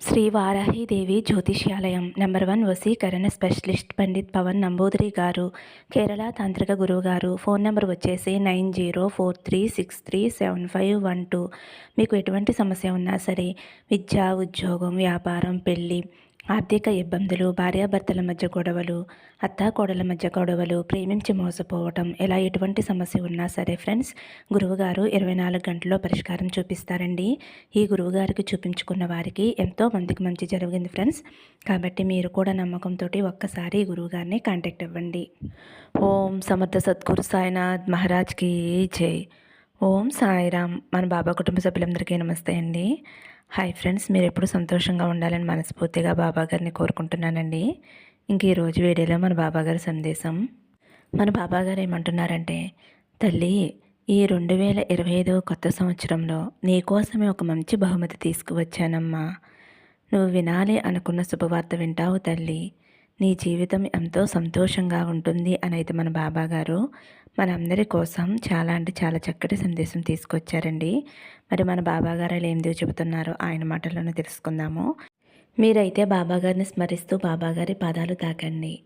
శ్రీ వారాహిదేవి జ్యోతిష్యాలయం number one వసీకరణ specialist Pandit Pavan Namboodiri గారు కేరళ తాంత్రిక గురువు గారు. ఫోన్ నెంబర్ వచ్చేసి nine zero four three six three seven five one two. మీకు ఎటువంటి సమస్య ఉన్నా సరే విద్య ఉద్యోగం వ్యాపారం పెళ్ళి ఆర్థిక ఇబ్బందులు భార్యాభర్తల మధ్య గొడవలు అత్తాకోడల మధ్య గొడవలు ప్రేమించి మోసపోవటం ఇలా ఎటువంటి సమస్య ఉన్నా సరే ఫ్రెండ్స్ గురువుగారు ఇరవై నాలుగు గంటల్లో పరిష్కారం చూపిస్తారండి. ఈ గురువుగారికి చూపించుకున్న వారికి ఎంతో మందికి మంచి జరిగింది ఫ్రెండ్స్. కాబట్టి మీరు కూడా నమ్మకంతో ఒక్కసారి గురువుగారిని కాంటాక్ట్ అవ్వండి. ఓం సమర్థ సద్గురు సాయినాథ్ మహారాజ్కి జై. ఓం సాయిరామ్. మన బాబా కుటుంబ సభ్యులందరికీ నమస్తే అండి. హాయ్ ఫ్రెండ్స్ మీరు ఎప్పుడు సంతోషంగా ఉండాలని మనస్ఫూర్తిగా బాబా గారిని కోరుకుంటున్నానండి. ఇంక ఈరోజు వీడియోలో మన బాబా గారి సందేశం. మన బాబా గారు ఏమంటున్నారంటే తల్లి ఈ రెండు వేల ఇరవై ఐదో కొత్త సంవత్సరంలో నీకోసమే ఒక మంచి బహుమతి తీసుకువచ్చానమ్మా. నువ్వు వినాలి అనుకున్న శుభవార్త వింటావు తల్లి. నీ జీవితం ఎంతో సంతోషంగా ఉంటుంది అని అయితే మన బాబా గారు మనందరి కోసం చాలా అంటే చాలా చక్కటి సందేశం తీసుకొచ్చారండి. మరి మన బాబా గారు ఏందో చెబుతున్నారో ఆయన మాటలను తెలుసుకుందాము. మీరైతే బాబాగారిని స్మరిస్తూ బాబాగారి పాదాలు తాకండి.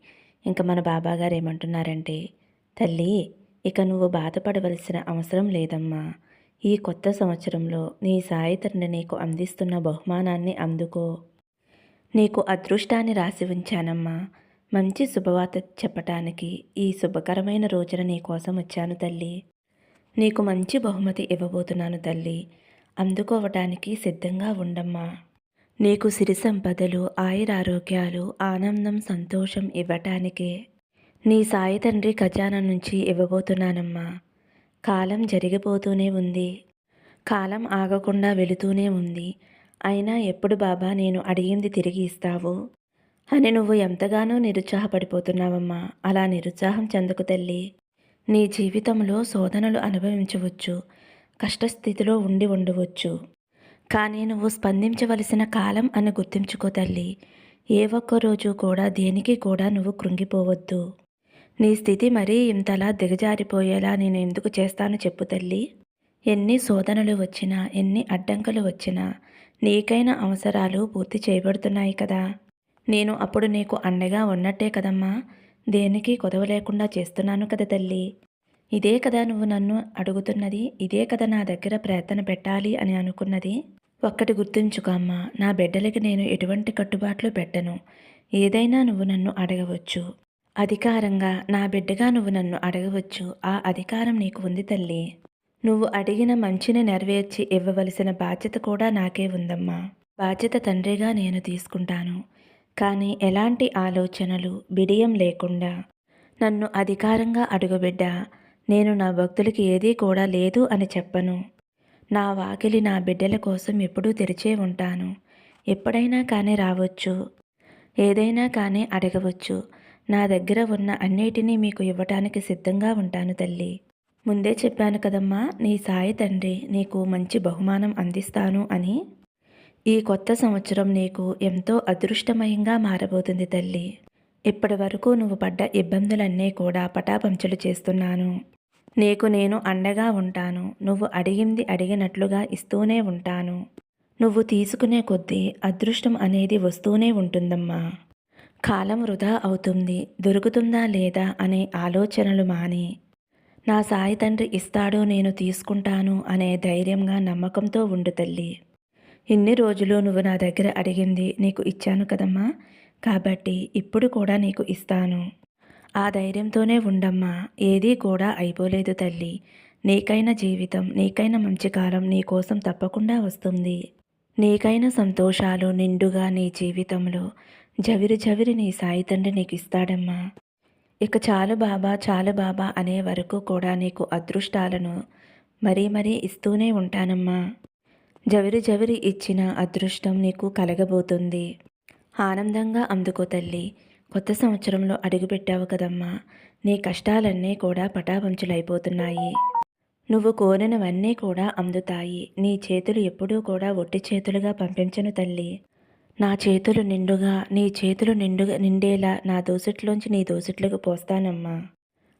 ఇంకా మన బాబాగారు ఏమంటున్నారంటే తల్లి ఇక నువ్వు బాధపడవలసిన అవసరం లేదమ్మా. ఈ కొత్త సంవత్సరంలో నీ సాయి తండ్రి నీకు అందిస్తున్న బహుమానాన్ని అందుకో. నీకు అదృష్టాన్ని రాసి ఉంచానమ్మా. మంచి శుభవార్త చెప్పటానికి ఈ శుభకరమైన రోజున నీకోసం వచ్చాను తల్లి. నీకు మంచి బహుమతి ఇవ్వబోతున్నాను తల్లి. అందుకోవటానికి సిద్ధంగా ఉండమ్మా. నీకు సిరి సంపదలు ఆయురారోగ్యాలు ఆనందం సంతోషం ఇవ్వటానికే నీ సాయి తండ్రి ఖజానా నుంచి ఇవ్వబోతున్నానమ్మా. కాలం జరిగిపోతూనే ఉంది. కాలం ఆగకుండా వెళుతూనే ఉంది. అయినా ఎప్పుడు బాబా నేను అడిగింది తిరిగి ఇస్తావు? అని నువ్వు ఎంతగానో నిరుత్సాహపడిపోతున్నావమ్మా. అలా నిరుత్సాహం చెందుకు తల్లి. నీ జీవితంలో శోధనలు అనుభవించవచ్చు. కష్టస్థితిలో ఉండి ఉండవచ్చు. కానీ నువ్వు స్పందించవలసిన కాలం అని గుర్తించుకో తల్లి. ఏ ఒక్క రోజు కూడా దేనికి కూడా నువ్వు కృంగిపోవద్దు. నీ స్థితి మరీ ఇంతలా దిగజారిపోయేలా నేను ఎందుకు చేస్తాను చెప్పు తల్లి. ఎన్ని శోధనలు వచ్చినా ఎన్ని అడ్డంకులు వచ్చినా నీకైన అవసరాలు పూర్తి చేయబడుతున్నాయి కదా. నేను అప్పుడు నీకు అండగా ఉన్నట్టే కదమ్మా. దేనికి కొదవ లేకుండా చేస్తున్నాను కదా తల్లి. ఇదే కదా నువ్వు నన్ను అడుగుతున్నది. ఇదే కదా నా దగ్గర ప్రయత్న పెట్టాలి అని అనుకున్నది. ఒక్కటి గుర్తుంచుకో అమ్మా. నా బిడ్డలకి నేను ఎటువంటి కట్టుబాట్లు పెట్టను. ఏదైనా నువ్వు నన్ను అడగవచ్చు. అధికారంగా నా బిడ్డగా నువ్వు నన్ను అడగవచ్చు. ఆ అధికారం నీకు ఉంది తల్లి. నువ్వు అడిగిన మంచిని నెరవేర్చి ఇవ్వవలసిన బాధ్యత కూడా నాకే ఉందమ్మా. బాధ్యత తండ్రిగా నేను తీసుకుంటాను. కానీ ఎలాంటి ఆలోచనలు బిడియం లేకుండా. నన్ను అధికారంగా అడుగుబిడ్డ నేను నా భక్తులకి ఏదీ కూడా లేదు అని చెప్పను. నా వాకిలి నా బిడ్డల కోసం ఎప్పుడూ తెరిచే ఉంటాను. ఎప్పుడైనా కానీ రావచ్చు. ఏదైనా కానీ అడగవచ్చు. నా దగ్గర ఉన్న అన్నిటినీ మీకు ఇవ్వటానికి సిద్ధంగా ఉంటాను తల్లి. ముందే చెప్పాను కదమ్మా నీ సాయి తండ్రి నీకు మంచి బహుమానం అందిస్తాను అని. ఈ కొత్త సంవత్సరం నీకు ఎంతో అదృష్టమయంగా మారబోతుంది తల్లి. ఇప్పటి వరకు నువ్వు పడ్డ ఇబ్బందులన్నీ కూడా పటాపంచలు చేస్తున్నాను. నీకు నేను అండగా ఉంటాను. నువ్వు అడిగింది అడిగినట్లుగా ఇస్తూనే ఉంటాను. నువ్వు తీసుకునే కొద్దీ అదృష్టం అనేది వస్తూనే ఉంటుందమ్మా. కాలం వృధా అవుతుంది దొరుకుతుందా లేదా అనే ఆలోచనలు మాని నా సాయి తండ్రి ఇస్తాడో నేను తీసుకుంటాను అనే ధైర్యంగా నమ్మకంతో ఉండు తల్లి. ఇన్ని రోజులు నువ్వు నా దగ్గర అడిగింది నీకు ఇచ్చాను కదమ్మా. కాబట్టి ఇప్పుడు కూడా నీకు ఇస్తాను. ఆ ధైర్యంతోనే ఉండమ్మా. ఏదీ కూడా అయిపోలేదు తల్లి. నీకైన జీవితం నీకైన మంచి కాలం నీకోసం తప్పకుండా వస్తుంది. నీకైన సంతోషాలు నిండుగా నీ జీవితంలో. జవిరి జవిరి నీ సాయి తండ్రి నీకు ఇస్తాడమ్మా. ఇక చాలు బాబా చాలు బాబా అనే వరకు కూడా నీకు అదృష్టాలను మరీ మరీ ఇస్తూనే ఉంటానమ్మా. జవిరి జవిరి ఇచ్చిన అదృష్టం నీకు కలగబోతుంది. ఆనందంగా అందుకో తల్లి కొత్త సంవత్సరంలో అడుగుపెట్టావు కదమ్మా. నీ కష్టాలన్నీ కూడా పటాపంచులైపోతున్నాయి. నువ్వు కోరినవన్నీ కూడా అందుతాయి. నీ చేతులు ఎప్పుడూ కూడా ఒట్టి చేతులుగా పంపించను తల్లి. నా చేతులు నిండుగా నీ చేతులు నిండుగా నిండేలా నా దోసట్లోంచి నీ దోసిట్లకు పోస్తానమ్మా.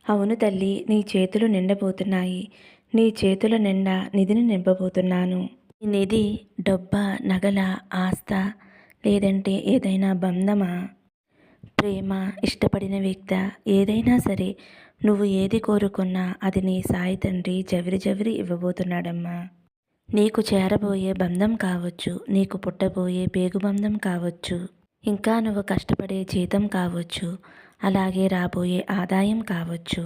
అవును తల్లి నీ చేతులు నిండబోతున్నాయి. నీ చేతుల నిండా నిధిని నింపబోతున్నాను. నిధి డబ్బ నగల ఆస్త లేదంటే ఏదైనా బంధమా? ప్రేమ ఇష్టపడిన వ్యక్త ఏదైనా సరే నువ్వు ఏది కోరుకున్నా అది నీ సాయి తండ్రి జవిరి జవిరి ఇవ్వబోతున్నాడమ్మా. నీకు చేరబోయే బంధం కావచ్చు నీకు పుట్టబోయే పేగు బంధం కావచ్చు ఇంకా నువ్వు కష్టపడే జీతం కావచ్చు అలాగే రాబోయే ఆదాయం కావచ్చు.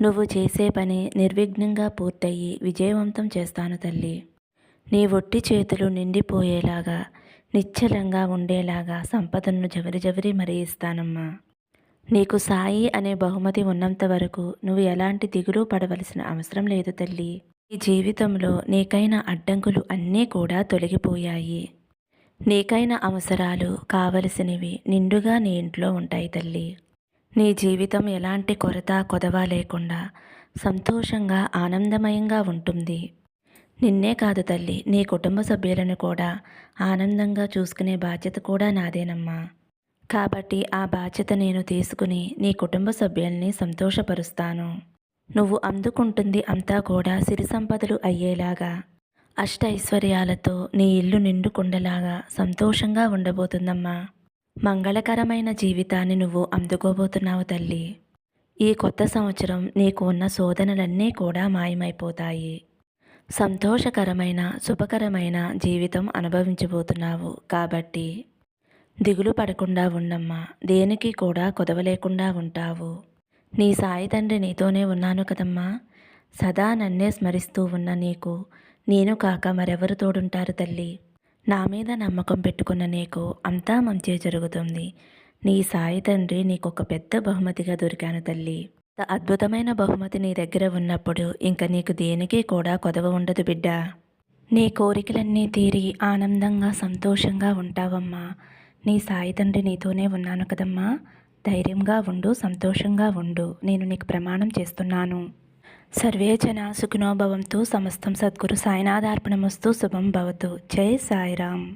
నువ్వు చేసే పని నిర్విఘ్నంగా పూర్తయి విజయవంతం చేస్తాను తల్లి. నీ ఒట్టి చేతులు నిండిపోయేలాగా నిశ్చలంగా ఉండేలాగా సంపదను జవరి జవరి మరీ ఇస్తానమ్మా. నీకు సాయి అనే బహుమతి ఉన్నంత వరకు నువ్వు ఎలాంటి దిగులు పడవలసిన అవసరం లేదు తల్లి. ఈ జీవితంలో నీకైన అడ్డంకులు అన్నీ కూడా తొలగిపోయాయి. నీకైన అవసరాలు కావలసినవి నిండుగా నీ ఇంట్లో ఉంటాయి తల్లి. నీ జీవితం ఎలాంటి కొరత కొదవ లేకుండా సంతోషంగా ఆనందమయంగా ఉంటుంది. నిన్నే కాదు తల్లి నీ కుటుంబ సభ్యులను కూడా ఆనందంగా చూసుకునే బాధ్యత కూడా నాదేనమ్మా. కాబట్టి ఆ బాధ్యత నేను తీసుకుని నీ కుటుంబ సభ్యుల్ని సంతోషపరుస్తాను. నువ్వు అందుకుంటుంది అంతా కూడా సిరి సంపదలు అయ్యేలాగా. అష్ట ఐశ్వర్యాలతో నీ ఇల్లు నిండుకుండలాగా సంతోషంగా ఉండబోతుందమ్మా. మంగళకరమైన జీవితాన్ని నువ్వు అందుకోబోతున్నావు తల్లి. ఈ కొత్త సంవత్సరం నీకు ఉన్న శోధనలన్నీ కూడా మాయమైపోతాయి. సంతోషకరమైన శుభకరమైన జీవితం అనుభవించబోతున్నావు కాబట్టి దిగులు పడకుండా ఉండమ్మా. దేనికి కూడా కొదవలేకుండా ఉంటావు. నీ సాయి తండ్రి నీతోనే ఉన్నాను కదమ్మా. సదా నన్నే స్మరిస్తూ ఉన్న నీకు నేను కాక మరెవరు తోడుంటారు తల్లి? నా మీద నమ్మకం పెట్టుకున్న నీకు అంతా మంచి జరుగుతుంది. నీ సాయి తండ్రి నీకొక పెద్ద బహుమతిగా దొరికాను తల్లి. అద్భుతమైన బహుమతి నీ దగ్గర ఉన్నప్పుడు ఇంక నీకు దేనికి కూడా కొదవ ఉండదు బిడ్డ. నీ కోరికలన్నీ తీరి ఆనందంగా సంతోషంగా ఉంటావమ్మా. నీ సాయి తండ్రి నీతోనే ఉన్నాను కదమ్మా. ధైర్యంగా ఉండు సంతోషంగా ఉండు. నేను నీకు ప్రమాణం చేస్తున్నాను. సర్వే జన సమస్తం సద్గురు సాయినాథార్పణమస్తు శుభం భవతు. జై సాయిరామ్.